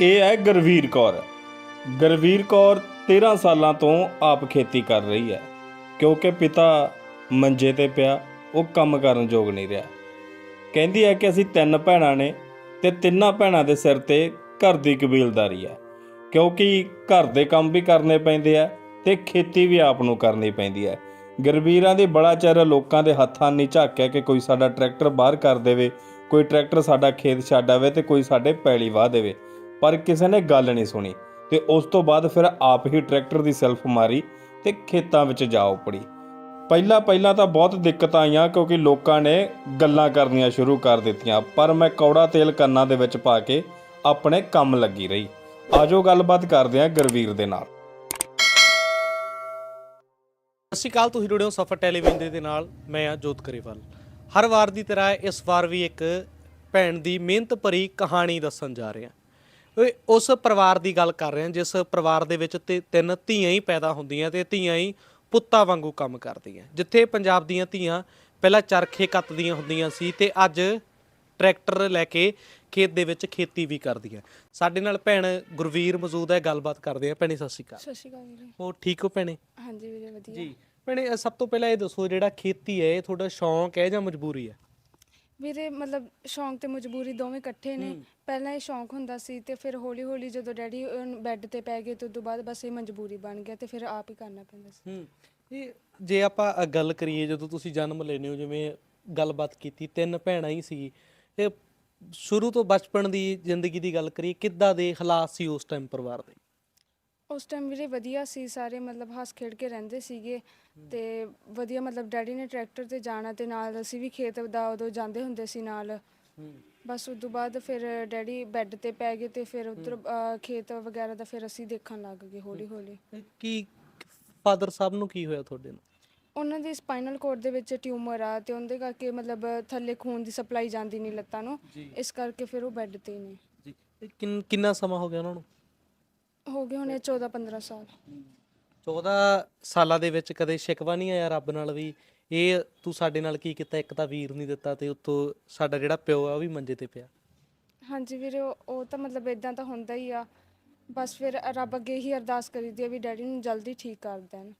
ਇਹ ਹੈ ਗੁਰਵੀਰ ਕੌਰ। ਗੁਰਵੀਰ ਕੌਰ 13 ਸਾਲਾਂ ਤੋਂ ਆਪ ਖੇਤੀ ਕਰ ਰਹੀ ਹੈ। ਕਿਉਂਕਿ ਪਿਤਾ ਮੰਜੇ ਤੇ ਪਿਆ, ਉਹ ਕੰਮ ਕਰਨ ਯੋਗ ਨਹੀਂ ਰਿਹਾ। ਕਹਿੰਦੀ ਹੈ ਕਿ ਅਸੀਂ ਤਿੰਨ ਭੈਣਾਂ ਨੇ ਤੇ ਤਿੰਨਾਂ ਭੈਣਾਂ ਦੇ ਸਿਰ ਤੇ ਘਰ ਦੀ ਕਬੀਲਦਾਰੀ ਹੈ। ਕਿਉਂਕਿ ਘਰ ਦੇ ਕੰਮ ਵੀ ਕਰਨੇ ਪੈਂਦੇ ਆ ਤੇ ਖੇਤੀ ਵੀ ਆਪ ਨੂੰ ਕਰਨੀ ਪੈਂਦੀ ਹੈ। ਗੁਰਵੀਰਾਂ ਦੀ ਬੜਾ ਚਿਰ ਲੋਕਾਂ ਦੇ ਹੱਥਾਂ ਨਹੀਂ ਝਾਕਿਆ ਕਿ ਕੋਈ ਸਾਡਾ ਟਰੈਕਟਰ ਬਾਹਰ ਕਰ ਦੇਵੇ, ਕੋਈ ਟਰੈਕਟਰ ਸਾਡਾ ਖੇਤ ਛੱਡ ਆਵੇ ਤੇ ਕੋਈ ਸਾਡੇ ਪੈਲੀ ਵਾਹ ਦੇਵੇ। ਪਰ ਕਿਸੇ ਨੇ ਗੱਲ ਨਹੀਂ ਸੁਣੀ ਤੇ ਉਸ ਤੋਂ ਬਾਅਦ ਫਿਰ ਆਪ ਹੀ ਟਰੈਕਟਰ ਦੀ ਸੈਲਫ ਮਾਰੀ ਤੇ ਖੇਤਾਂ ਵਿੱਚ ਜਾ ਉਪੜੀ। ਪਹਿਲਾਂ ਪਹਿਲਾਂ ਤਾਂ ਬਹੁਤ ਦਿੱਕਤਾਂ ਆਈਆਂ ਕਿਉਂਕਿ ਲੋਕਾਂ ਨੇ ਗੱਲਾਂ ਕਰਨੀਆਂ ਸ਼ੁਰੂ ਕਰ ਦਿੱਤੀਆਂ, ਪਰ ਮੈਂ ਕੌੜਾ ਤੇਲ ਕੰਨਾਂ ਦੇ ਵਿੱਚ ਪਾ ਕੇ ਆਪਣੇ ਕੰਮ ਲੱਗੀ ਰਹੀ। ਆਜੋ ਗੱਲਬਾਤ ਕਰਦੇ ਹਾਂ ਗੁਰਵੀਰ ਦੇ ਨਾਲ। ਸਤਿ ਸ਼੍ਰੀ ਅਕਾਲ, ਤੁਸੀਂ ਜੁੜੇ ਹੋ ਸਫਰ ਟੈਲੀਵਿਜ਼ਨ ਦੇ ਨਾਲ। ਮੈਂ ਆ ਜੋਤ ਕਰੇਵਾਲ। ਹਰ ਵਾਰ ਦੀ ਤਰ੍ਹਾਂ ਇਸ ਵਾਰ ਵੀ ਇੱਕ ਭੈਣ ਦੀ ਮਿਹਨਤ ਭਰੀ ਕਹਾਣੀ ਦੱਸਣ ਜਾ ਰਹੇ। ਹਾਂ ਉਸ ਪਰਿਵਾਰ ਦੀ ਗੱਲ ਕਰ ਰਹੇ ਹਾਂ ਜਿਸ ਪਰਿਵਾਰ ਦੇ ਵਿੱਚ ਤੇ ਤਿੰਨ ਧੀਆਂ ਹੀ ਪੈਦਾ ਹੁੰਦੀਆਂ ਤੇ ਧੀਆਂ ਹੀ ਪੁੱਤਾਂ ਵਾਂਗੂ ਕੰਮ ਕਰਦੀਆਂ। ਜਿੱਥੇ ਪੰਜਾਬ ਦੀਆਂ ਧੀਆਂ ਪਹਿਲਾਂ ਚਰਖੇ ਕੱਤਦੀਆਂ ਹੁੰਦੀਆਂ ਸੀ ਤੇ ਅੱਜ ਟਰੈਕਟਰ ਲੈ ਕੇ ਖੇਤ ਦੇ ਵਿੱਚ ਖੇਤੀ ਵੀ ਕਰਦੀਆਂ। ਸਾਡੇ ਨਾਲ ਭੈਣ ਗੁਰਵੀਰ ਮੌਜੂਦ ਹੈ ਗੱਲਬਾਤ ਕਰਦੇ ਆ ਭੈਣੇ ਸਤਿ ਸ਼੍ਰੀ ਅਕਾਲ। ਸਤਿ ਸ਼੍ਰੀ ਅਕਾਲ ਵੀਰੇ। ਹੋਰ ਠੀਕ ਹੋ ਭੈਣੇ? ਹਾਂਜੀ ਵੀਰੇ ਵਧੀਆ। ਜੀ। ਭੈਣੇ ਸਭ ਤੋਂ ਪਹਿਲਾਂ ਇਹ ਦੱਸੋ ਜਿਹੜਾ ਖੇਤੀ ਹੈ ਇਹ ਤੁਹਾਡਾ ਸ਼ੌਂਕ ਹੈ ਜਾਂ ਮਜਬੂਰੀ ਹੈ? ਵੀਰੇ ਮਤਲਬ ਸ਼ੌਂਕ ਤੇ ਮਜਬੂਰੀ ਦੋਵੇਂ ਇਕੱਠੇ ਨੇ। ਪਹਿਲਾਂ ਇਹ ਸ਼ੌਂਕ ਹੁੰਦਾ ਸੀ ਤੇ ਫਿਰ ਹੌਲੀ ਹੌਲੀ ਜਦੋਂ ਡੈਡੀ ਬੈੱਡ ਤੇ ਪੈ ਗਏ ਤੇ ਉਦੋਂ ਬਾਅਦ ਬਸ ਇਹ ਮਜਬੂਰੀ ਬਣ ਗਿਆ ਤੇ ਫਿਰ ਆਪ ਹੀ ਕਰਨਾ ਪੈਂਦਾ ਸੀ। ਹੂੰ। ਇਹ ਜੇ ਆਪਾਂ ਅ, ਗੱਲ ਕਰੀਏ ਜਦੋਂ ਤੁਸੀਂ ਜਨਮ ਲੈਨੇ ਹੋ ਜਿਵੇਂ ਗੱਲਬਾਤ ਕੀਤੀ ਤਿੰਨ ਭੈਣਾਂ ਹੀ ਸੀ ਇਹ ਸ਼ੁਰੂ ਤੋਂ ਬਚਪਨ ਦੀ ਜ਼ਿੰਦਗੀ ਦੀ ਗੱਲ ਕਰੀਏ ਕਿੱਦਾਂ ਦੇ ਹਾਲਾਤ ਸੀ ਉਸ ਟਾਈਮ ਪਰਿਵਾਰ ਦੇ? ਉਸ ਟਾਈਮ ਵੀਰੇ ਵਧੀਆ ਸੀ ਸਾਰੇ ਮਤਲਬ ਹੱਸ ਖੇਡ ਕੇ ਰਹਿੰਦੇ ਸੀਗੇ ਤੇ ਵਧੀਆ ਮਤਲਬ ਡੈਡੀ ਨੇ ਟਰੈਕਟਰ ਤੇ ਜਾਣਾ ਤੇ ਨਾਲ ਅਸੀਂ ਵੀ ਖੇਤ ਦਾ ਉਦੋਂ ਜਾਂਦੇ ਹੁੰਦੇ ਸੀ ਨਾਲ। ਬਸ ਉਸ ਤੋਂ ਬਾਅਦ ਫਿਰ ਡੈਡੀ ਬੈੱਡ ਤੇ ਪੈ ਗਏ ਤੇ ਫਿਰ ਉਧਰ ਖੇਤ ਵਗੈਰਾ ਦਾ ਫਿਰ ਅਸੀਂ ਦੇਖਣ ਲੱਗ ਗਏ ਹੌਲੀ ਹੌਲੀ। ਕੀ ਫਾਦਰ ਸਾਹਿਬ ਨੂੰ ਕੀ ਹੋਇਆ ਤੁਹਾਡੇ ਨੂੰ ਉਹਨਾਂ ਦੀ ਸਪਾਈਨਲ ਕੋਰਡ ਦੇ ਵਿੱਚ ਟਿਊਮਰ ਆ ਤੇ ਉਹਦੇ ਕਰਕੇ ਮਤਲਬ ਥੱਲੇ ਖੂਨ ਦੀ ਸਪਲਾਈ ਜਾਂਦੀ ਨਹੀਂ ਲੱਤਾਂ ਨੂੰ। ਇਸ ਕਰਕੇ ਫਿਰ ਉਹ ਬੈੱਡ ਤੇ ਹੀ ਨੇ। ਜੀ। ਕਿੰਨਾ ਸਮਾਂ ਹੋ ਗਿਆ ਉਹਨਾਂ ਨੂੰ? ਹੋ ਗਏ ਹੁਣੇ 14 15 ਸਾਲ। 14 ਸਾਲਾਂ ਦੇ ਵਿੱਚ ਕਦੇ ਸ਼ਿਕਵਾ ਨਹੀਂ ਆਇਆ ਰੱਬ ਨਾਲ ਵੀ ਇਹ ਤੂੰ ਸਾਡੇ ਨਾਲ ਕੀ ਕੀਤਾ ਇੱਕ ਤਾਂ ਵੀਰ ਨਹੀਂ ਦਿੱਤਾ ਤੇ ਉੱਤੋਂ ਸਾਡਾ ਜਿਹੜਾ ਪਿਓ ਆ ਉਹ ਵੀ ਮੰਜੇ ਤੇ ਪਿਆ। ਹਾਂਜੀ ਵੀਰੇ ਉਹ ਉਹ ਤਾਂ ਮਤਲਬ ਇਦਾਂ ਤਾਂ ਹੁੰਦਾ ਹੀ ਆ। ਬਸ ਫਿਰ ਰੱਬ ਅੱਗੇ ਹੀ ਅਰਦਾਸ ਕਰੀਦੀ ਆ ਵੀ ਡੈਡੀ ਨੂੰ ਜਲਦੀ ਠੀਕ ਕਰ ਦੇਣ।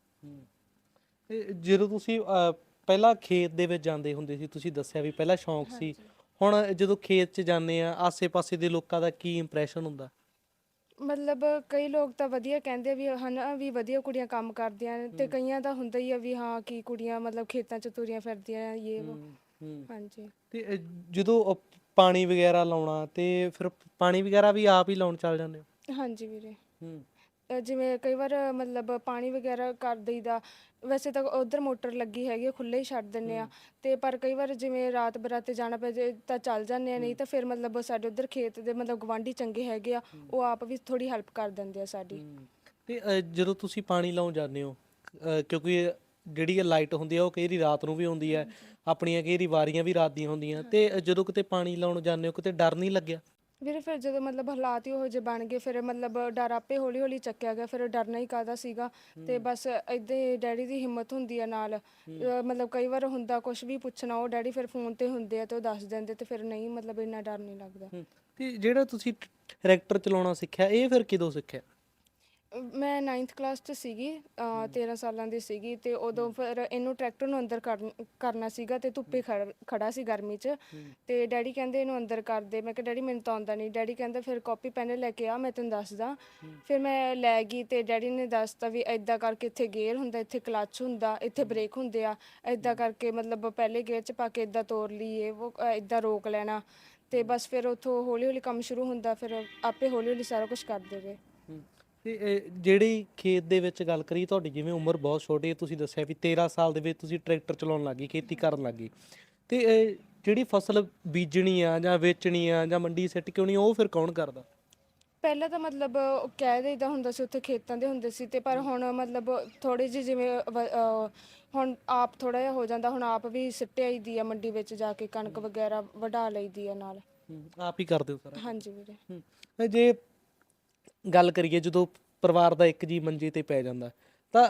ਤੇ ਜਦੋਂ ਤੁਸੀਂ ਅਹ, ਪਹਿਲਾਂ ਖੇਤ ਦੇ ਵਿੱਚ ਜਾਂਦੇ ਹੁੰਦੇ ਸੀ ਤੁਸੀਂ ਦੱਸਿਆ ਵੀ ਪਹਿਲਾਂ ਸ਼ੌਂਕ ਸੀ। ਹੁਣ ਜਦੋਂ ਖੇਤ 'ਚ ਜਾਂਦੇ ਆ ਆਸੇ-ਪਾਸੇ ਦੇ ਲੋਕਾਂ ਦਾ ਕੀ ਇੰਪ੍ਰੈਸ਼ਨ ਹੁੰਦਾ? ਮਤਲਬ ਕਈ ਲੋਕ ਤਾਂ ਵਧੀਆ ਕਹਿੰਦੇ ਆ ਵੀ ਹਨਾ ਵੀ ਵਧੀਆ ਕੁੜੀਆਂ ਕੰਮ ਕਰਦੀਆਂ ਨੇ ਤੇ ਕਈਆਂ ਦਾ ਹੁੰਦਾ ਹੀ ਆ ਵੀ ਹਾਂ ਕੀ ਕੁੜੀਆਂ ਮਤਲਬ ਖੇਤਾਂ 'ਚ ਤੁਰੀਆਂ ਫਿਰਦੀਆਂ ਇਹ ਉਹ ਹੂੰ ਹਾਂਜੀ। ਤੇ ਅਹ, ਜਦੋਂ ਅਹ, ਪਾਣੀ ਵਗੈਰਾ ਲਾਉਣਾ ਤੇ ਫਿਰ ਪਾਣੀ ਵਗੈਰਾ ਵੀ ਆਪ ਹੀ ਲਾਉਣ ਚੱਲ ਜਾਂਦੇ ਹੋ? ਹਾਂਜੀ ਵੀਰੇ। ਹੂੰ। ਅ, ਜਿਵੇਂ ਕਈ ਵਾਰ ਮਤਲਬ ਪਾਣੀ ਵਗੈਰਾ ਕਰ ਦਈਦਾ ਵੈਸੇ ਤਾਂ ਉਧਰ ਮੋਟਰ ਲੱਗੀ ਹੈਗੀ ਖੁੱਲੇ ਹੀ ਛੱਡ ਦਿੰਨੇ ਆ। ਤੇ ਪਰ ਕਈ ਵਾਰ ਜਿਵੇਂ ਰਾਤ ਬਰਾਤੇ ਜਾਣਾ ਪੈ ਜੇ ਤਾਂ ਚੱਲ ਜਾਂਦੇ ਆ ਨਹੀਂ ਤਾਂ ਫਿਰ ਮਤਲਬ ਸਾਡੇ ਉਧਰ ਖੇਤ ਦੇ ਮਤਲਬ ਗਵਾਂਢੀ ਚੰਗੇ ਹੈਗੇ ਆ ਉਹ ਆਪ ਵੀ ਥੋੜੀ ਹੈਲਪ ਕਰ ਦਿੰਦੇ ਆ ਸਾਡੀ। ਤੇ ਜਦੋਂ ਤੁਸੀਂ ਪਾਣੀ ਲਾਉਣ ਜਾਂਦੇ ਹੋ ਕਿਉਂਕਿ ਜਿਹੜੀ ਇਹ ਲਾਈਟ ਹੁੰਦੀ ਆ ਉਹ ਕਈ ਵਾਰੀ ਰਾਤ ਨੂੰ ਵੀ ਹੁੰਦੀ ਹੈ। ਆਪਣੀਆਂ ਕਈ ਵਾਰੀ ਵਾਰੀਆਂ ਵੀ ਰਾਤ ਦੀਆਂ ਹੁੰਦੀਆਂ। ਤੇ ਜਦੋਂ ਕਿਤੇ ਪਾਣੀ ਲਾਉਣ ਜਾਂਦੇ ਹੋ ਕਿਤੇ ਡਰ ਨਹੀਂ ਲੱਗਿਆ? ਵੀਰੇ ਫਿਰ ਜਦੋਂ ਮਤਲਬ ਹਾਲਾਤ ਹੀ ਉਹੋ ਜਿਹੇ ਬਣ ਗਏ ਫਿਰ ਮਤਲਬ ਡਰ ਆਪੇ ਹੌਲੀ ਹੌਲੀ ਚੱਕਿਆ ਗਿਆ ਫਿਰ ਡਰਨਾ ਹੀ ਕਾਦਾ ਸੀਗਾ ਤੇ ਬਸ ਏਦਾਂ ਹੀ ਡੈਡੀ ਦੀ ਹਿੰਮਤ ਹੁੰਦੀ ਆ ਨਾਲ। ਮਤਲਬ ਕਈ ਵਾਰ ਹੁੰਦਾ ਕੁਝ ਵੀ ਪੁੱਛਣਾ ਉਹ ਡੈਡੀ ਫਿਰ ਫੋਨ ਤੇ ਹੁੰਦੇ ਆ ਤੇ ਉਹ ਦੱਸ ਦਿੰਦੇ ਤੇ ਫਿਰ ਨਹੀਂ ਮਤਲਬ ਇੰਨਾ ਡਰ ਨਹੀਂ ਲੱਗਦਾ। ਹੂੰ। ਤੇ ਜਿਹੜਾ ਤੁਸੀਂ ਟਰੈਕਟਰ ਚਲਾਉਣਾ ਸਿੱਖਿਆ ਇਹ ਫਿਰ ਕਿਦੋਂ ਸਿੱਖਿਆ? ਮੈਂ 9th ਕਲਾਸ 'ਚ ਸੀਗੀ ਅਹ 13 ਸਾਲਾਂ ਦੀ ਸੀਗੀ ਤੇ ਉਦੋਂ ਫਿਰ ਇਹਨੂੰ ਟਰੈਕਟਰ ਨੂੰ ਅੰਦਰ ਕਰਨ- ਕਰਨਾ ਸੀਗਾ ਤੇ ਧੁੱਪੇ ਖੜ- ਖੜਾ ਸੀ ਗਰਮੀ 'ਚ ਤੇ ਡੈਡੀ ਕਹਿੰਦੇ ਇਹਨੂੰ ਅੰਦਰ ਕਰ ਦੇ ਮੈਂ ਕਿਹਾ ਡੈਡੀ ਮੈਨੂੰ ਤਾਂ ਆਉਂਦਾ ਨਹੀਂ। ਡੈਡੀ ਕਹਿੰਦਾ ਫਿਰ ਕਾਪੀ ਪੈਨ ਲੈ ਕੇ ਆ ਮੈਂ ਤੈਨੂੰ ਦੱਸਦਾ। ਫਿਰ ਮੈਂ ਲੈ ਗਈ ਤੇ ਡੈਡੀ ਨੇ ਦੱਸਤਾ ਵੀ ਐਦਾਂ ਕਰਕੇ ਇੱਥੇ ਗੇਅਰ ਹੁੰਦਾ ਇੱਥੇ ਕਲੱਚ ਹੁੰਦਾ ਇੱਥੇ ਬ੍ਰੇਕ ਹੁੰਦੇ ਆ ਐਦਾਂ ਕਰਕੇ ਮਤਲਬ ਪਹਿਲੇ ਗੇਅਰ 'ਚ ਪਾ ਕੇ ਐਦਾਂ ਤੋਰ ਲਈਏ ਉਹ ਐਦਾਂ ਰੋਕ ਲੈਣਾ ਤੇ ਬਸ ਫਿਰ ਉੱਥੋਂ ਹੌਲੀ ਹੌਲੀ ਕੰਮ ਸ਼ੁਰੂ ਹੁੰਦਾ ਫਿਰ ਆਪੇ ਹੌਲੀ ਹੌਲੀ ਸਾਰਾ ਕੁਝ ਕਰਦੇ ਗਏ ਹੂੰ। ਤੇ ਇਹ ਜਿਹੜੀ ਖੇਤ ਦੇ ਵਿੱਚ ਗੱਲ ਕਰੀ ਤੁਹਾਡੀ ਜਿਵੇਂ ਉਮਰ ਬਹੁਤ ਛੋਟੀ ਹੈ ਤੁਸੀਂ ਦੱਸਿਆ ਵੀ 13 ਸਾਲ ਦੇ ਵਿੱਚ ਤੁਸੀਂ ਟਰੈਕਟਰ ਚਲਾਉਣ ਲੱਗੀ ਖੇਤੀ ਕਰਨ ਲੱਗੀ ਤੇ ਇਹ ਜਿਹੜੀ ਫਸਲ ਬੀਜਣੀ ਆ ਜਾਂ ਵੇਚਣੀ ਆ ਜਾਂ ਮੰਡੀ ਸਿੱਟ ਕੇ ਆਉਣੀ ਉਹ ਫਿਰ ਕੌਣ ਕਰਦਾ? ਪਹਿਲਾਂ ਤਾਂ ਮਤਲਬ ਉਹ ਕਹਿ ਦੇਈਦਾ ਹੁੰਦਾ ਸੀ ਉੱਥੇ ਖੇਤਾਂ ਦੇ ਹੁੰਦੇ ਸੀ ਤੇ ਪਰ ਹੁਣ ਮਤਲਬ ਥੋੜੀ ਜਿਹੀ ਜਿਵੇਂ ਵ- ਅਹ ਹੁਣ ਆਪ ਥੋੜਾ ਜਿਹਾ ਹੋ ਜਾਂਦਾ ਹੁਣ ਆਪ ਵੀ ਸਿੱਟੇ ਆਈਦੀ ਆ ਮੰਡੀ ਵਿੱਚ ਜਾ ਕੇ ਕਣਕ ਵਗੈਰਾ ਵਢਾ ਲਈਦੀ ਆ ਨਾਲ। ਆਪ ਹੀ ਕਰਦੇ ਹੋ ਸਾਰਾ ਹਾਂਜੀ ਵੀਰੇ। ਤੇ ਜੇ ਗੱਲ ਕਰੀਏ ਜਦੋਂ ਪਰਿਵਾਰ ਦਾ ਇੱਕ ਜੀ ਮੰਜੇ ਤੇ ਪੈ ਜਾਂਦਾ। ਤਾਂ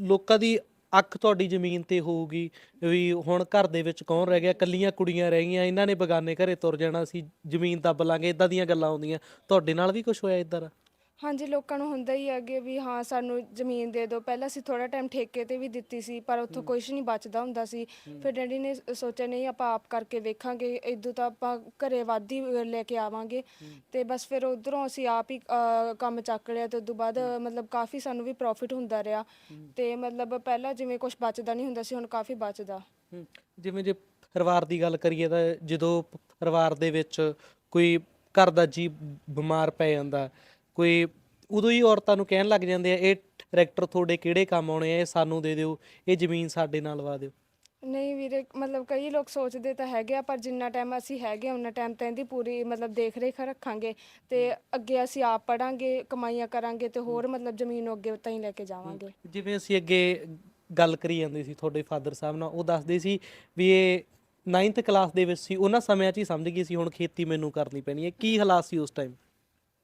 ਲੋਕਾਂ ਦੀ ਅੱਖ ਤੁਹਾਡੀ ਜ਼ਮੀਨ ਤੇ ਹੋਊਗੀ ਵੀ ਹੁਣ ਘਰ ਦੇ ਵਿੱਚ ਕੌਣ ਰਹਿ ਗਿਆ? ਕੱਲੀਆਂ ਕੁੜੀਆਂ ਰਹਿ ਗਈਆਂ, ਇਹਨਾਂ ਨੇ ਬਗਾਨੇ ਘਰੇ ਤੁਰ ਜਾਣਾ ਸੀ ਜ਼ਮੀਨ ਦੱਬ ਲਾਂਗੇ ਇਦਾਂ ਦੀਆਂ ਗੱਲਾਂ ਆਉਂਦੀਆਂ। ਤੁਹਾਡੇ ਨਾਲ ਵੀ ਕੁਝ ਹੋਇਆ ਇਦਾਂ ਦਾ? ਹਾਂਜੀ ਲੋਕਾਂ ਨੂੰ ਹੁੰਦਾ ਹੀ ਅੱਗੇ ਵੀ ਹਾਂ ਸਾਨੂੰ ਜ਼ਮੀਨ ਦੇ ਦਿਓ। ਪਹਿਲਾਂ ਅਸੀਂ ਥੋੜਾ ਟਾਈਮ ਠੇਕੇ ਤੇ ਵੀ ਦਿੱਤੀ ਸੀ ਪਰ ਉੱਥੋਂ ਕੁਝ ਨਹੀਂ ਬਚਦਾ ਹੁੰਦਾ ਸੀ। ਫਿਰ ਡੈਡੀ ਨੇ ਸੋਚਿਆ ਨਹੀਂ ਆਪਾਂ ਆਪ ਕਰਕੇ ਵੇਖਾਂਗੇ। ਇਦੋਂ ਤਾਂ ਆਪਾਂ ਘਰੇ ਵਾਧੀ ਲੈ ਕੇ ਆਵਾਂਗੇ। ਤੇ ਬਸ ਫਿਰ ਉਧਰੋਂ ਅਸੀਂ ਆਪ ਹੀ ਅ, ਕੰਮ ਚੱਕ ਲਿਆ ਤੇ ਉਦੋਂ ਬਾਅਦ ਮਤਲਬ ਕਾਫੀ ਸਾਨੂੰ ਵੀ ਪ੍ਰੋਫਿਟ ਹੁੰਦਾ ਰਿਹਾ। ਤੇ ਮਤਲਬ ਪਹਿਲਾਂ ਜਿਵੇਂ ਕੁਝ ਬਚਦਾ ਨਹੀਂ ਹੁੰਦਾ ਸੀ ਹੁਣ ਕਾਫੀ ਬਚਦਾ। ਹਮ, ਜਿਵੇਂ ਜੇ ਪਰਿਵਾਰ ਦੀ ਗੱਲ ਕਰੀਏ ਤਾਂ ਜਦੋਂ ਪ- ਪਰਿਵਾਰ ਦੇ ਵਿੱਚ ਕੋਈ ਘਰ ਦਾ ਜੀ ਬਿਮਾਰ ਪੈ ਜਾਂਦਾ ਕੋਈ ਉਦੋਂ ਹੀ ਔਰਤਾਂ ਨੂੰ ਕਹਿਣ ਲੱਗ ਜਾਂਦੇ ਆ ਇਹ ਟਰੈਕਟਰ ਤੁਹਾਡੇ ਕਿਹੜੇ ਕੰਮ ਆਉਣੇ ਆ? ਇਹ ਸਾਨੂੰ ਦੇ ਦਿਓ ਇਹ ਜ਼ਮੀਨ ਸਾਡੇ ਨਾਲ ਲਵਾ ਦਿਓ। ਨਹੀਂ ਵੀਰੇ ਮਤਲਬ ਕਈ ਲੋਕ ਸੋਚਦੇ ਤਾਂ ਹੈਗੇ ਆ ਪਰ ਜਿੰਨਾ ਟਾਈਮ ਅਸੀਂ ਹੈਗੇ ਉਹਨਾਂ ਟਾਈਮ ਤਾਂ ਇਹਦੀ ਪੂਰੀ ਮਤਲਬ ਦੇਖ ਰੇਖ ਰੱਖਾਂਗੇ ਤੇ ਅੱਗੇ ਅਸੀਂ ਆਪ ਪੜਾਂਗੇ ਕਮਾਈਆਂ ਕਰਾਂਗੇ ਤੇ ਹੋਰ ਮਤਲਬ ਜ਼ਮੀਨ ਨੂੰ ਅੱਗੇ ਤਾਂ ਹੀ ਲੈ ਕੇ ਜਾਵਾਂਗੇ। ਜਿਵੇਂ ਅਸੀਂ ਅੱਗੇ ਗੱਲ ਕਰੀ ਜਾਂਦੇ ਸੀ ਤੁਹਾਡੇ ਫਾਦਰ ਸਾਹਿਬ ਨਾਲ ਉਹ ਦੱਸਦੇ ਸੀ ਵੀ ਇਹ 9th ਕਲਾਸ ਦੇ ਵਿੱਚ ਸੀ ਉਹਨਾਂ ਸਮਿਆਂ 'ਚ ਹੀ ਸਮਝ ਗਏ ਸੀ ਹੁਣ ਖੇਤੀ ਮੈਨੂੰ ਕਰਨੀ ਪੈਣੀ ਹੈ। ਕੀ ਹਾਲਾਤ ਸੀ ਉਸ ਟਾਈਮ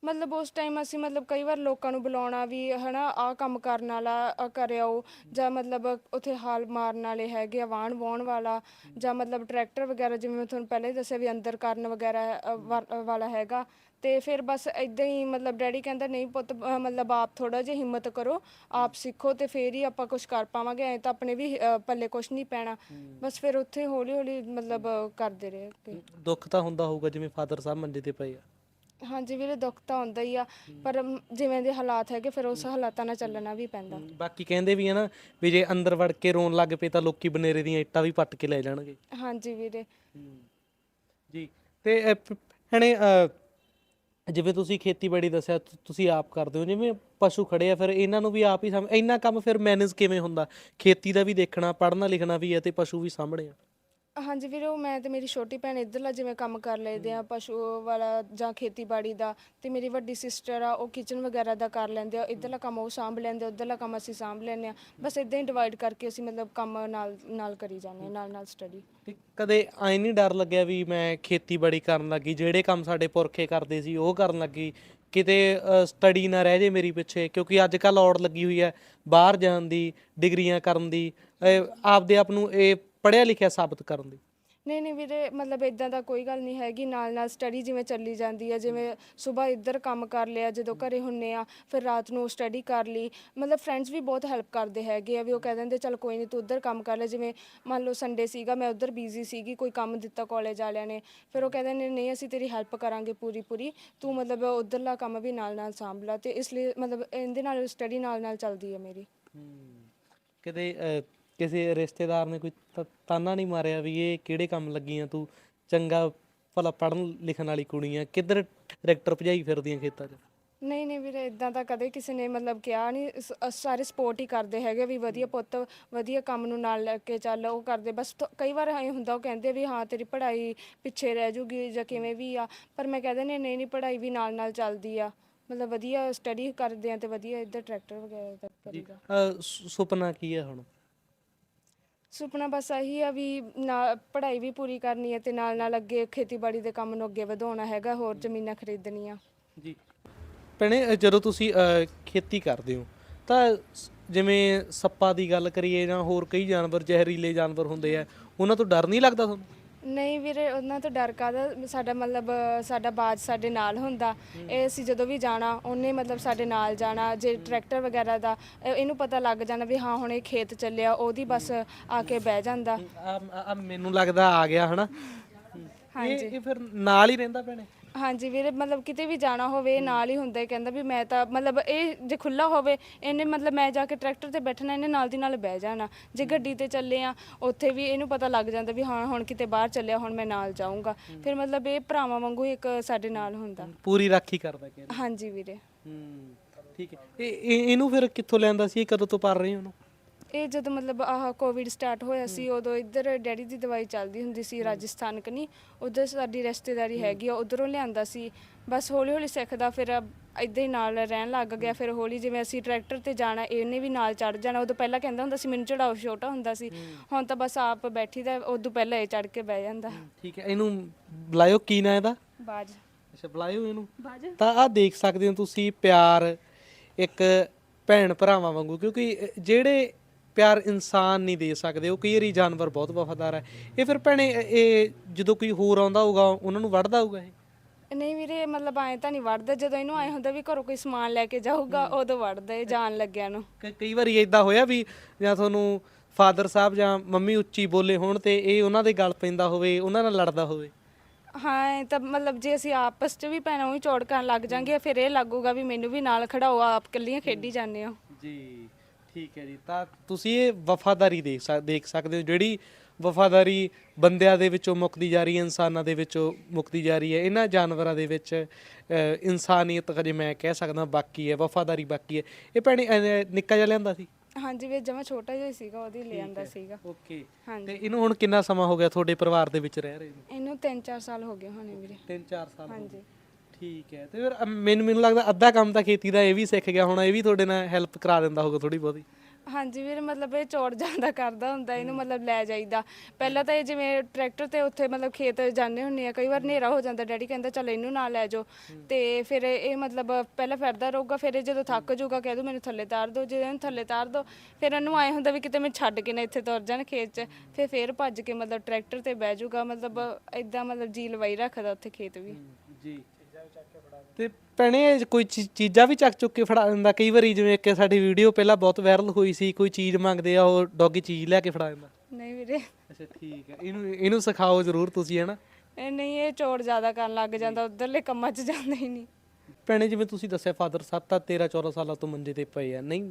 ਮਤਲਬ ਉਸ ਟਾਈਮ ਅਸੀਂ ਮਤਲਬ ਕਈ ਵਾਰ ਲੋਕਾਂ ਨੂੰ ਬੁਲਾਉਣਾ ਵੀ ਹਨਾ ਆਹ ਕੰਮ ਕਰਨ ਵਾਲਾ ਆਹ ਕਰਿਓ ਜਾਂ ਮਤਲਬ ਉੱਥੇ ਹਾਲ ਮਾਰਨ ਵਾਲੇ ਹੈਗੇ ਆ ਵਾਹਣ ਵਾਹੁਣ ਵਾਲਾ ਜਾਂ ਮਤਲਬ ਟਰੈਕਟਰ ਵਗੈਰਾ ਜਿਵੇਂ ਮੈਂ ਤੁਹਾਨੂੰ ਪਹਿਲਾਂ ਹੀ ਦੱਸਿਆ ਵੀ ਅੰਦਰ ਕਰਨ ਵਗੈਰਾ ਅ, ਵਾ- ਵਾਲਾ ਹੈਗਾ ਤੇ ਫਿਰ ਬਸ ਇਦਾਂ ਹੀ ਮਤਲਬ ਡੈਡੀ ਕਹਿੰਦਾ ਨਹੀਂ ਪੁੱਤ ਅ, ਮਤਲਬ ਆਪ ਥੋੜਾ ਜਿਹਾ ਹਿੰਮਤ ਕਰੋ ਆਪ ਸਿੱਖੋ ਤੇ ਫੇਰ ਹੀ ਆਪਾਂ ਕੁਝ ਕਰ ਪਾਵਾਂਗੇ ਐ ਤਾਂ ਆਪਣੇ ਵੀ ਅ, ਪੱਲੇ ਕੁਝ ਨਹੀਂ ਪੈਣਾ ਬਸ ਫਿਰ ਉੱਥੇ ਹੌਲੀ ਹੌਲੀ ਮਤਲਬ ਕਰਦੇ ਰਹੇ ਅੱਗੇ। ਦੁੱਖ ਤਾਂ ਹੁੰਦਾ ਹੋਊਗਾ ਜਿਵੇਂ ਫਾਦਰ ਸਾਹਿਬ ਮੰਜੇ ਤੇ ਪਏ ਆ ਹਾਂਜੀ ਵੀਰੇ ਦੁੱਖ ਤਾਂ ਹੁੰਦਾ ਹੀ ਆ ਪਰ ਜਿਵੇਂ ਦੇ ਹਾਲਾਤ ਹੈਗੇ ਫਿਰ ਉਸ ਹਾਲਾਤਾਂ ਨਾਲ ਚੱਲਣਾ ਵੀ ਪੈਂਦਾ। ਬਾਕੀ ਕਹਿੰਦੇ ਵੀ ਆ ਨਾ ਵੀ ਜੇ ਅੰਦਰ ਵੜ ਕੇ ਰੋਣ ਲੱਗ ਪਏ ਤਾਂ ਲੋਕੀ ਬਨੇਰੇ ਦੀਆਂ ਇੱਟਾਂ ਵੀ ਪੱਟ ਕੇ ਲੈ ਜਾਣਗੇ। ਹਾਂਜੀ ਵੀਰੇ। ਜੀ ਤੇ ਅ, ਪ- ਭੈਣੇ ਅ, ਜਿਵੇਂ ਤੁਸੀਂ ਖੇਤੀਬਾੜੀ ਦੱਸਿਆ ਤੁ- ਤੁਸੀਂ ਆਪ ਕਰਦੇ ਹੋ ਜਿਵੇਂ ਪਸ਼ੂ ਖੜੇ ਆ ਫਿਰ ਇਹਨਾਂ ਨੂੰ ਵੀ ਆਪ ਹੀ ਸਾਂਭ ਇੰਨਾ ਕੰਮ ਫਿਰ ਮੈਨੇਜ ਕਿਵੇਂ ਹੁੰਦਾ? ਖੇਤੀ ਦਾ ਵੀ ਦੇਖਣਾ ਪੜ੍ਹਨਾ ਲਿਖਣਾ ਵੀ ਹੈ ਤੇ ਪਸ਼ੂ ਵੀ ਸਾਂਭਣੇ ਆ। ਹਾਂਜੀ ਵੀਰੇ ਉਹ ਮੈਂ ਤੇ ਮੇਰੀ ਛੋਟੀ ਭੈਣ ਇੱਧਰਲਾ ਜਿਵੇਂ ਕੰਮ ਕਰ ਲੈਦੇ ਆ ਪਸ਼ੂ ਵਾਲਾ ਜਾਂ ਖੇਤੀਬਾੜੀ ਦਾ ਤੇ ਮੇਰੀ ਵੱਡੀ ਸਿਸਟਰ ਆ ਉਹ ਕਿਚਨ ਵਗੈਰਾ ਦਾ ਕਰ ਲੈਂਦੇ ਆ ਇੱਧਰਲਾ ਕੰਮ ਉਹ ਸਾਂਭ ਲੈਂਦੇ ਆ ਉੱਧਰਲਾ ਕੰਮ ਅਸੀਂ ਸਾਂਭ ਲੈਂਦੇ ਆ। ਬਸ ਇਦਾਂ ਹੀ ਡਿਵਾਈਡ ਕਰਕੇ ਅਸੀਂ ਮਤਲਬ ਕੰਮ ਨਾਲ ਨਾਲ ਕਰੀ ਜਾਂਦੇ ਆ ਨਾਲ ਨਾਲ ਸਟੱਡੀ ਤੇ ਕਦੇ ਐ ਨਹੀਂ ਡਰ ਲੱਗਿਆ ਵੀ ਮੈਂ ਖੇਤੀਬਾੜੀ ਕਰਨ ਲੱਗੀ ਜਿਹੜੇ ਕੰਮ ਸਾਡੇ ਪੁਰਖੇ ਕਰਦੇ ਸੀ ਉਹ ਕਰਨ ਲੱਗੀ? ਕਿਤੇ ਸਟੱਡੀ ਨਾ ਰਹਿ ਜੇ ਮੇਰੀ ਪਿੱਛੇ ਕਿਉਂਕਿ ਅੱਜ ਕੱਲ ਔੜ ਲੱਗੀ ਹੋਈ ਹੈ ਬਾਹਰ ਜਾਣ ਦੀ ਡਿਗਰੀਆਂ ਕਰਨ ਦੀ ਆਪਦੇ ਆਪ ਨੂੰ ਇਹ ਪੜ੍ਹਿਆ ਲਿਖਿਆ ਸਾਬਤ ਕਰਨ ਦੀ? ਨਹੀਂ ਨਹੀਂ ਵੀਰੇ ਮਤਲਬ ਇਦਾਂ ਦਾ ਕੋਈ ਗੱਲ ਨਹੀਂ ਹੈਗੀ। ਨਾਲ ਨਾਲ ਸਟੱਡੀ ਜਿਵੇਂ ਚੱਲੀ ਜਾਂਦੀ ਹੈ ਜਿਵੇਂ ਸਵੇਰ ਇੱਧਰ ਕੰਮ ਕਰ ਲਿਆ ਜਦੋਂ ਘਰੇ ਹੁੰਨੇ ਆ ਫਿਰ ਰਾਤ ਨੂੰ ਸਟੱਡੀ ਕਰ ਲਈ। ਮਤਲਬ ਫਰੈਂਡਸ ਵੀ ਬਹੁਤ ਹੈਲਪ ਕਰਦੇ ਹੈਗੇ ਆ ਵੀ ਉਹ ਕਹਿ ਦਿੰਦੇ ਚਲ ਕੋਈ ਨਹੀਂ ਤੂੰ ਉੱਧਰ ਕੰਮ ਕਰ ਲੈ। ਜਿਵੇਂ ਮੰਨ ਲਓ ਸੰਡੇ ਸੀਗਾ ਮੈਂ ਉੱਧਰ ਬਿਜ਼ੀ ਸੀਗੀ ਕੋਈ ਕੰਮ ਦਿੱਤਾ ਕਾਲਜ ਵਾਲਿਆਂ ਨੇ ਫਿਰ ਉਹ ਕਹਿੰਦੇ ਨੇ ਨਹੀਂ ਅਸੀਂ ਤੇਰੀ ਹੈਲਪ ਕਰਾਂਗੇ ਪੂਰੀ ਪੂਰੀ ਤੂੰ ਮਤਲਬ ਉੱਧਰਲਾ ਕੰਮ ਵੀ ਨਾਲ ਨਾਲ ਸਾਂਭ ਲਾ ਤੇ ਇਸ ਲਈ ਮਤਲਬ ਇਹਦੇ ਨਾਲ ਸਟੱਡੀ ਨਾਲ ਨਾਲ ਚੱਲਦੀ ਹੈ। ਮੇਰੀ ਅਹ, ਕਿਸੇ ਰਿਸ਼ਤੇਦਾਰ ਨੇ ਕੋਈ ਤ- ਤਾਨਾ ਨਹੀਂ ਮਾਰਿਆ ਵੀ ਇਹ ਕਿਹੜੇ ਕੰਮ ਲੱਗੀ ਆ ਤੂੰ? ਚੰਗਾ ਭਲਾ ਪੜ੍ਹਨ ਲਿਖਣ ਵਾਲੀ ਕੁੜੀ ਆ। ਕਿੱਧਰ ਟਰੈਕਟਰ ਭਜਾਈ ਫਿਰਦੀਆਂ ਖੇਤਾਂ 'ਚ? ਨਹੀਂ ਨਹੀਂ ਵੀਰੇ ਇਦਾਂ ਤਾਂ ਕਦੇ ਕਿਸੇ ਨੇ ਮਤਲਬ ਕਿਹਾ ਨਹੀਂ। ਸ- ਸਾਰੇ ਸਪੋਰਟ ਹੀ ਕਰਦੇ ਹੈਗੇ ਵੀ ਵਧੀਆ ਪੁੱਤ ਵਧੀਆ ਕੰਮ ਨੂੰ ਨਾਲ ਲੈ ਕੇ ਚੱਲ ਉਹ ਕਰਦੇ। ਬਸ ਥੋ- ਕਈ ਵਾਰ ਐ ਹੁੰਦਾ ਉਹ ਕਹਿੰਦੇ ਵੀ ਹਾਂ ਤੇਰੀ ਪੜ੍ਹਾਈ ਪਿੱਛੇ ਰਹਿ ਜੂਗੀ ਜਾਂ ਕਿਵੇਂ ਵੀ ਆ। ਪਰ ਮੈਂ ਕਹਿੰਦੇ ਨੇ ਨਹੀਂ ਨਹੀਂ ਪੜ੍ਹਾਈ ਵੀ ਨਾਲ ਨਾਲ ਚੱਲਦੀ ਆ। ਮਤਲਬ ਵਧੀਆ ਸਟੱਡੀ ਕਰਦੇ ਆ ਤੇ ਵਧੀਆ ਇੱਧਰ ਟਰੈਕਟਰ ਵਗੈਰਾ ਦਾ ਕਰੀਦਾ ਅਹ, ਸੁ- ਸੁਪਨਾ ਕੀ ਹੈ ਹੁਣ? ਸੁਪਨਾ ਬਸ ਇਹੀ ਆ ਵੀ ਨਾ ਪੜ੍ਹਾਈ ਵੀ ਪੂਰੀ ਕਰਨੀ ਹੈ ਤੇ ਨਾਲ ਨਾਲ ਅੱਗੇ ਖੇਤੀਬਾੜੀ ਦੇ ਕੰਮ ਨੂੰ ਅੱਗੇ ਵਧਾਉਣਾ ਹੈਗਾ ਹੋਰ ਜ਼ਮੀਨਾਂ ਖਰੀਦਣੀਆਂ। ਜੀ। ਭੈਣੇ ਜਦੋਂ ਤੁਸੀਂ ਅਹ, ਖੇਤੀ ਕਰਦੇ ਹੋ ਤਾਂ ਸ- ਜਿਵੇਂ ਸੱਪਾਂ ਦੀ ਗੱਲ ਕਰੀਏ ਜਾਂ ਹੋਰ ਕਈ ਜਾਨਵਰ ਜ਼ਹਿਰੀਲੇ ਜਾਨਵਰ ਹੁੰਦੇ ਆ ਉਹਨਾਂ ਤੋਂ ਡਰ ਨਹੀਂ ਲੱਗਦਾ ਤੁਹਾਨੂੰ? ਨਹੀਂ ਵੀਰੇ ਉਹਨਾਂ ਤੋਂ ਡਰ ਕਾਦਾ ਸਾਡਾ ਮਤਲਬ ਸਾਡਾ ਬਾਜ ਸਾਡੇ ਨਾਲ ਹੁੰਦਾ। ਇਹ ਅਸੀਂ ਜਦੋਂ ਵੀ ਜਾਣਾ ਉਹਨੇ ਮਤਲਬ ਸਾਡੇ ਨਾਲ ਜਾਣਾ ਜੇ ਟਰੈਕਟਰ ਵਗੈਰਾ ਦਾ ਇਹ- ਇਹਨੂੰ ਪਤਾ ਲੱਗ ਜਾਣਾ ਵੀ ਹਾਂ ਹੁਣ ਇਹ ਖੇਤ ਚੱਲਿਆ ਉਹਦੀ ਬਸ ਆ ਕੇ ਬਹਿ ਜਾਂਦਾ। ਆ ਆ ਮੈਨੂੰ ਲੱਗਦਾ ਆ ਗਿਆ ਹਨਾ? ਇਹ ਇਹ ਫਿਰ ਨਾਲ ਹੀ ਰਹਿੰਦਾ ਭੈਣੇ? ਹਾਂਜੀ ਵੀਰੇ ਮਤਲਬ ਕਿਤੇ ਵੀ ਜਾਣਾ ਹੋਵੇ ਇਹ ਨਾਲ ਹੀ ਹੁੰਦਾ ਇਹ ਕਹਿੰਦਾ ਵੀ ਮੈਂ ਤਾਂ ਮਤਲਬ ਇਹ ਜੇ ਖੁੱਲਾ ਹੋਵੇ ਇਹਨੇ ਮਤਲਬ ਮੈਂ ਜਾ ਕੇ ਟਰੈਕਟਰ ਤੇ ਬੈਠਣਾ ਇਹਨੇ ਨਾਲ ਦੀ ਨਾਲ ਬਹਿ ਜਾਣਾ। ਜੇ ਗੱਡੀ ਤੇ ਚੱਲੇ ਆ ਉੱਥੇ ਵੀ ਇਹਨੂੰ ਪਤਾ ਲੱਗ ਜਾਂਦਾ ਵੀ ਹਾਂ ਹੁਣ ਕਿਤੇ ਬਾਹਰ ਚੱਲਿਆ ਹੁਣ ਮੈਂ ਨਾਲ ਜਾਊਂਗਾ। ਫਿਰ ਮਤਲਬ ਇਹ ਭਰਾਵਾਂ ਵਾਂਗੂ ਇੱਕ ਸਾਡੇ ਨਾਲ ਹੁੰਦਾ। ਪੂਰੀ ਰਾਖੀ ਕਰਦਾ ਕਿ ਹਾਂਜੀ ਵੀਰੇ। ਹੂੰ ਠੀਕ ਹੈ। ਇਹ ਇਹ- ਇਹਨੂੰ ਫਿਰ ਕਿੱਥੋਂ ਲਿਆਂਦਾ ਸੀ? ਇਹ ਕਦੋਂ ਤੋਂ ਪਾਲ ਰਹੇ ਹੋ ਉਹਨੂੰ? ਇਹ ਜਦੋਂ ਮਤਲਬ ਆਹ ਕੋਵਿਡ ਸਟਾਰਟ ਹੋਇਆ ਸੀ ਉਦੋਂ ਇੱਧਰ ਡੈਡੀ ਦੀ ਦਵਾਈ ਚੱਲਦੀ ਹੁੰਦੀ ਸੀ ਰਾਜਸਥਾਨ ਕਨੀ ਉਧਰ ਸਾਡੀ ਰਿਸ਼ਤੇਦਾਰੀ ਹੈਗੀ ਆ ਉਧਰੋਂ ਲਿਆਂਦਾ ਸੀ। ਬਸ ਹੌਲੀ ਹੌਲੀ ਸਿੱਖਦਾ ਫਿਰ ਇਦਾਂ ਹੀ ਨਾਲ ਰਹਿਣ ਲੱਗ ਗਿਆ ਫਿਰ ਹੌਲੀ ਜਿਵੇਂ ਅਸੀਂ ਟਰੈਕਟਰ ਤੇ ਜਾਣਾ ਇਹਨੇ ਵੀ ਨਾਲ ਚੜ ਜਾਣਾ ਉਦੋਂ ਪਹਿਲਾਂ ਕਹਿੰਦਾ ਹੁੰਦਾ ਸੀ ਮੈਨੂੰ ਚੜਾਓ ਛੋਟਾ ਹੁੰਦਾ ਸੀ। ਹੁਣ ਤਾਂ ਬਸ ਆਪ ਬੈਠੀਦਾ ਉਦੋਂ ਪਹਿਲਾਂ ਇਹ ਚੜ ਕੇ ਬਹਿ ਜਾਂਦਾ। ਠੀਕ ਹੈ ਇਹਨੂੰ ਬੁਲਾਇਓ ਕੀ ਨਾਂ ਇਹਦਾ? ਬਾਜ। ਅੱਛਾ ਬੁਲਾਇਓ ਇਹਨੂੰ। ਬਾਜ। ਤਾਂ ਆਹ ਦੇਖ ਸਕਦੇ ਹੋ ਤੁਸੀਂ ਪਿਆਰ ਇੱਕ ਭੈਣ ਭਰਾਵਾਂ ਵਾਂਗੂ ਕਿਉਂਕਿ ਜਿਹੜੇ ਪਿਆਰ ਇਨਸਾਨ ਨਹੀਂ ਦੇ ਸਕਦੇ ਉਹ ਕਈ ਵਾਰੀ ਜਾਨਵਰ ਬਹੁਤ ਵਫਾਦਾਰ ਹੈ ਇਹ ਫਿਰ ਭੈਣੇ ਇਹ- ਜਦੋਂ ਕੋਈ ਹੋਰ ਆਉਂਦਾ ਹੋਊਗਾ ਉਹਨਾਂ ਨੂੰ ਵੜਦਾ ਹੋਊਗਾ ਇਹ? ਨਹੀਂ ਵੀਰੇ ਮਤਲਬ ਐਂ ਤਾਂ ਨਹੀਂ ਵੜਦਾ ਜਦੋਂ ਇਹਨੂੰ ਐ ਹੁੰਦਾ ਵੀ ਘਰੋਂ ਕੋਈ ਸਮਾਨ ਲੈ ਕੇ ਜਾਊਗਾ ਉਦੋਂ ਵੜਦਾ ਇਹ ਜਾਣ ਲੱਗਿਆ ਨੂੰ। ਕ- ਕਈ ਵਾਰੀ ਇਦਾਂ ਹੋਇਆ ਵੀ ਜਾਂ ਤੁਹਾਨੂੰ ਫਾਦਰ ਸਾਹਿਬ ਜਾਂ ਮੰਮੀ ਉੱਚੀ ਬੋਲੇ ਹੋਣ ਤੇ ਇਹ ਉਹਨਾਂ ਦੇ ਗਲ ਪੈਂਦਾ ਹੋਵੇ ਉਹਨਾਂ ਨਾਲ ਲੜਦਾ ਹੋਵੇ? ਹਾਂ ਇਹ ਤਾਂ ਮਤਲਬ ਜੇ ਅਸੀਂ ਆਪਸ 'ਚ ਵੀ ਭੈਣਾਂ ਉਹੀ ਚੋੜ ਕਰਨ ਲੱਗ ਜਾਾਂਗੇ ਫਿਰ ਇਹ ਲੱਗੂਗਾ ਵੀ ਮੈਨੂੰ ਵੀ ਨਾਲ ਖੜਾਓ ਆਪ ਕੱਲੀਆਂ ਖੇਡੀ ਜਾਂਦੇ ਹੋ। ਜੀ। ਠੀਕ ਹੈ ਜੀ। ਤਾਂ ਤੁਸੀਂ ਇਹ ਵਫਾਦਾਰੀ ਦੇਖ ਸਕ ਦੇਖ ਸਕਦੇ ਹੋ ਜਿਹੜੀ ਵਫਾਦਾਰੀ ਬੰਦਿਆਂ ਦੇ ਵਿੱਚੋਂ ਮੁੱਕਦੀ ਜਾ ਰਹੀ ਹੈ ਇਨਸਾਨਾਂ ਦੇ ਵਿੱਚੋਂ ਮੁੱਕਦੀ ਜਾ ਰਹੀ ਹੈ। ਇਹਨਾਂ ਜਾਨਵਰਾਂ ਦੇ ਵਿੱਚ ਅ, ਇਨਸਾਨੀਅਤ ਹਜੇ ਮੈਂ ਕਹਿ ਸਕਦਾ ਬਾਕੀ ਹੈ ਵਫਾਦਾਰੀ ਬਾਕੀ ਹੈ। ਇਹ ਭੈਣੇ ਨਿੱਕਾ ਜਿਹਾ ਲਿਆਂਦਾ ਸੀ? ਹਾਂਜੀ ਵੀ ਜਮਾ ਛੋਟਾ ਜਿਹਾ ਹੀ ਸੀਗਾ ਉਹਦੀ ਲੈ ਆਂਦਾ ਸੀਗਾ। ਓਕੇ। ਹਾਂਜੀ। ਤੇ ਇਹਨੂੰ ਹੁਣ ਕਿੰਨਾ ਸਮਾਂ ਹੋ ਗਿਆ ਤੁਹਾਡੇ ਪਰਿਵਾਰ ਦੇ ਵਿੱਚ ਰਹਿ ਰਹੇ ਨੂੰ? ਇਹਨੂੰ 3-4 ਸਾਲ ਹੋ ਗਏ ਹੋਣੇ ਵੀਰੇ। 3-4 ਸਾਲ ਹੋ ਹਾਂਜੀ। ਗਏ ਠੀਕ ਹੈ ਤੇ ਫਿਰ ਮੈਨੂੰ ਮੈਨੂੰ ਲੱਗਦਾ ਅੱਧਾ ਕੰਮ ਤਾਂ ਖੇਤੀ ਦਾ ਇਹ ਵੀ ਸਿੱਖ ਗਿਆ ਹੋਣਾ ਇਹ ਵੀ ਤੁਹਾਡੇ ਨਾਲ ਹੈਲਪ ਕਰਾ ਦਿੰਦਾ ਹੋਊਗਾ ਥੋੜੀ ਬਹੁਤੀ। ਹਾਂਜੀ ਵੀਰੇ ਮਤਲਬ ਇਹ ਚੋੜ ਜਾਂਦਾ ਕਰਦਾ ਹੁੰਦਾ ਇਹਨੂੰ ਮਤਲਬ ਲੈ ਜਾਈਦਾ। ਪਹਿਲਾਂ ਤਾਂ ਇਹ ਜਿਵੇਂ ਟਰੈਕਟਰ ਤੇ ਉੱਥੇ ਮਤਲਬ ਖੇਤ ਜਾਂਦੇ ਹੁੰਨੇ ਆ ਕਈ ਵਾਰ ਹਨੇਰਾ ਹੋ ਜਾਂਦਾ ਡੈਡੀ ਕਹਿੰਦਾ ਚੱਲ ਇਹਨੂੰ ਨਾਲ ਲੈ ਜਾਓ। ਤੇ ਫਿਰ ਇਹ ਮਤਲਬ ਪਹਿਲਾਂ ਫਿਰਦਾ ਰਹੂਗਾ ਫਿਰ ਇਹ ਜਦੋਂ ਥੱਕ ਜਾਊਗਾ ਕਹਿ ਦੂ ਮੈਨੂੰ ਥੱਲੇ ਤਾਰ ਦਿਓ ਜੇ ਇਹਨੂੰ ਥੱਲੇ ਤਾਰ ਦਿਓ ਫਿਰ ਇਹਨੂੰ ਆਏ ਹੁੰਦਾ ਵੀ ਕਿਤੇ ਮੈਂ ਛੱਡ ਕੇ ਨਾ ਇੱਥੇ ਤੁਰ ਜਾਣ ਖੇਤ 'ਚ ਫਿਰ ਫੇਰ ਭੱਜ ਕੇ ਮਤਲਬ ਟਰੈਕਟਰ ਤੇ ਬਹਿ ਜਾਊਗਾ ਮਤਲਬ ਇਦਾਂ ਮਤਲਬ ਜੀ ਲਵਾਈ ਰੱਖਦਾ ਉੱਥੇ ਖੇਤ ਵੀ। ਜੀ। ਤੇ ਭੈਣੇ ਇਹ ਕੋਈ ਚੀ- ਚੀਜ਼ਾਂ ਵੀ ਚੱਕ ਚੁੱਕ ਕੇ ਫੜਾ ਦਿੰਦਾ? ਕਈ ਵਾਰੀ ਜਿਵੇਂ ਕਿ ਸਾਡੀ ਵੀਡੀਓ ਪਹਿਲਾਂ ਬਹੁਤ ਵਾਇਰਲ ਹੋਈ ਸੀ ਕੋਈ ਚੀਜ਼ ਮੰਗਦੇ ਆ ਉਹ ਡੌਗੀ ਚੀਜ਼ ਲੈ ਕੇ ਫੜਾ ਦਿੰਦਾ। ਨਹੀਂ ਵੀਰੇ। ਅੱਛਾ ਠੀਕ ਹੈ। ਇਹਨੂੰ ਇਹਨੂੰ ਸਿਖਾਓ ਜ਼ਰੂਰ ਤੁਸੀਂ ਹੈ ਨਾ? ਇਹ ਨਹੀਂ ਇਹ ਚੋੜ ਜ਼ਿਆਦਾ ਕਰਨ ਲੱਗ ਜਾਂਦਾ ਉਧਰਲੇ ਕੰਮਾਂ 'ਚ ਜਾਂਦਾ ਹੀ ਨਹੀਂ। ਭੈਣੇ ਜਿਵੇਂ ਤੁਸੀਂ ਦੱਸਿਆ ਫਾਦਰ ਸਾਹਿਬ ਤਾਂ 13 14 ਸਾਲਾਂ ਤੋਂ ਮੰਜੇ ਤੇ ਪਏ ਆ। ਨਹੀਂ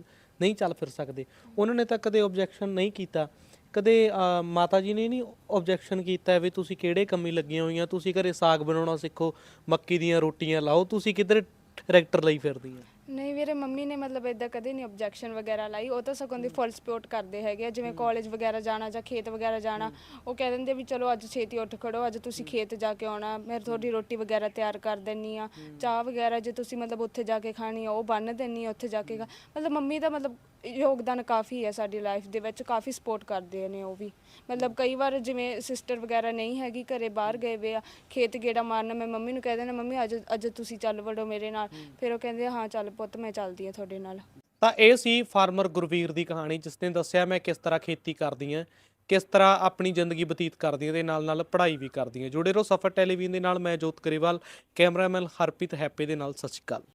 ਨਹੀਂ ਚੱਲ ਫਿਰ ਸਕਦੇ। ਉਹਨਾਂ ਨੇ ਤਾਂ ਕਦੇ ਆਬਜੈਕਸ਼ਨ ਨਹੀਂ ਕੀਤਾ। ਕਦੇ ਅਹ, ਮਾਤਾ ਜੀ ਨੇ ਨਹੀਂ ਆਬਜੈਕਸ਼ਨ ਕੀਤਾ ਵੀ ਤੁਸੀਂ ਕਿਹੜੇ ਕੰਮੀ ਲੱਗੀਆਂ ਹੋਈਆਂ? ਤੁਸੀਂ ਘਰੇ ਸਾਗ ਬਣਾਉਣਾ ਸਿੱਖੋ ਮੱਕੀ ਦੀਆਂ ਰੋਟੀਆਂ ਲਾਓ ਤੁਸੀਂ ਕਿੱਧਰ ਟਰੈਕਟਰ ਲਈ ਫਿਰਦੀਆਂ? ਨਹੀਂ ਵੀਰੇ ਮੰਮੀ ਨੇ ਮਤਲਬ ਇਦਾਂ ਕਦੇ ਨਹੀਂ ਆਬਜੈਕਸ਼ਨ ਵਗੈਰਾ ਲਾਈ। ਉਹ ਤਾਂ ਸਗੋਂ ਦੀ ਫੁੱਲ ਸਪੋਰਟ ਕਰਦੇ ਹੈਗੇ ਆ ਜਿਵੇਂ ਕਾਲਜ ਵਗੈਰਾ ਜਾਣਾ ਜਾਂ ਖੇਤ ਵਗੈਰਾ ਜਾਣਾ ਉਹ ਕਹਿ ਦਿੰਦੇ ਵੀ ਚਲੋ ਅੱਜ ਛੇਤੀ ਉੱਠ ਖੜੋ ਅੱਜ ਤੁਸੀਂ ਖੇਤ ਜਾ ਕੇ ਆਉਣਾ ਮੈਂ ਤੁਹਾਡੀ ਰੋਟੀ ਵਗੈਰਾ ਤਿਆਰ ਕਰ ਦਿੰਨੀ ਆ ਚਾਹ ਵਗੈਰਾ ਜੇ ਤੁਸੀਂ ਮਤਲਬ ਉੱਥੇ ਜਾ ਕੇ ਖਾਣੀ ਆ ਉਹ ਬੰਨ ਦਿੰਨੀ ਆ ਉੱਥੇ ਜਾ ਕੇ ਖਾ- ਮਤਲਬ ਮੰਮੀ ਦਾ ਮਤਲਬ ਯੋਗਦਾਨ ਕਾਫੀ ਹੈ ਸਾਡੀ ਲਾਈਫ ਦੇ ਵਿੱਚ ਕਾਫੀ ਸਪੋਰਟ ਕਰਦੇ ਨੇ ਉਹ ਵੀ। ਮਤਲਬ ਕਈ ਵਾਰ ਜਿਵੇਂ ਸਿਸਟਰ ਵਗੈਰਾ ਨਹੀਂ ਹੈਗੀ ਘਰੇ ਬਾਹਰ ਗਏ ਵੇ ਆ ਖੇਤ ਗੇੜਾ ਮਾਰਨਾ ਮੈਂ ਮੰਮੀ ਨੂੰ ਕਹਿ ਦੇਣਾ ਮੰਮੀ ਅੱਜ ਅੱਜ ਤੁਸੀਂ ਚੱਲ ਵੜੋ ਮੇਰੇ ਨਾਲ। ਫਿਰ ਉਹ ਕਹਿੰਦੇ ਆ, ਹਾਂ ਚੱਲ ਪੁੱਤ ਮੈਂ ਚੱਲਦੀ ਆ ਤੁਹਾਡੇ ਨਾਲ। ਤਾਂ ਇਹ ਸੀ ਫਾਰਮਰ ਗੁਰਵੀਰ ਦੀ ਕਹਾਣੀ ਜਿਸ ਨੇ ਦੱਸਿਆ ਮੈਂ ਕਿਸ ਤਰ੍ਹਾਂ ਖੇਤੀ ਕਰਦੀ ਹਾਂ ਕਿਸ ਤਰ੍ਹਾਂ ਆਪਣੀ ਜ਼ਿੰਦਗੀ ਬਤੀਤ ਕਰਦੀ ਹਾਂ ਤੇ ਨਾਲ ਨਾਲ ਪੜ੍ਹਾਈ ਵੀ ਕਰਦੀ ਹਾਂ। ਜੁੜੇ ਰਹੋ ਸਫਰ ਟੈਲੀਵਿਜ਼ਨ ਦੇ ਨਾਲ ਮੈਂ ਜੋਤ ਗਰੇਵਾਲ ਕੈਮਰਾਮੈਨ ਹਰਪ੍ਰੀਤ ਹੈਪੇ ਦੇ ਨਾਲ ਸਤਿ ਸ਼੍ਰੀ ਅਕਾਲ।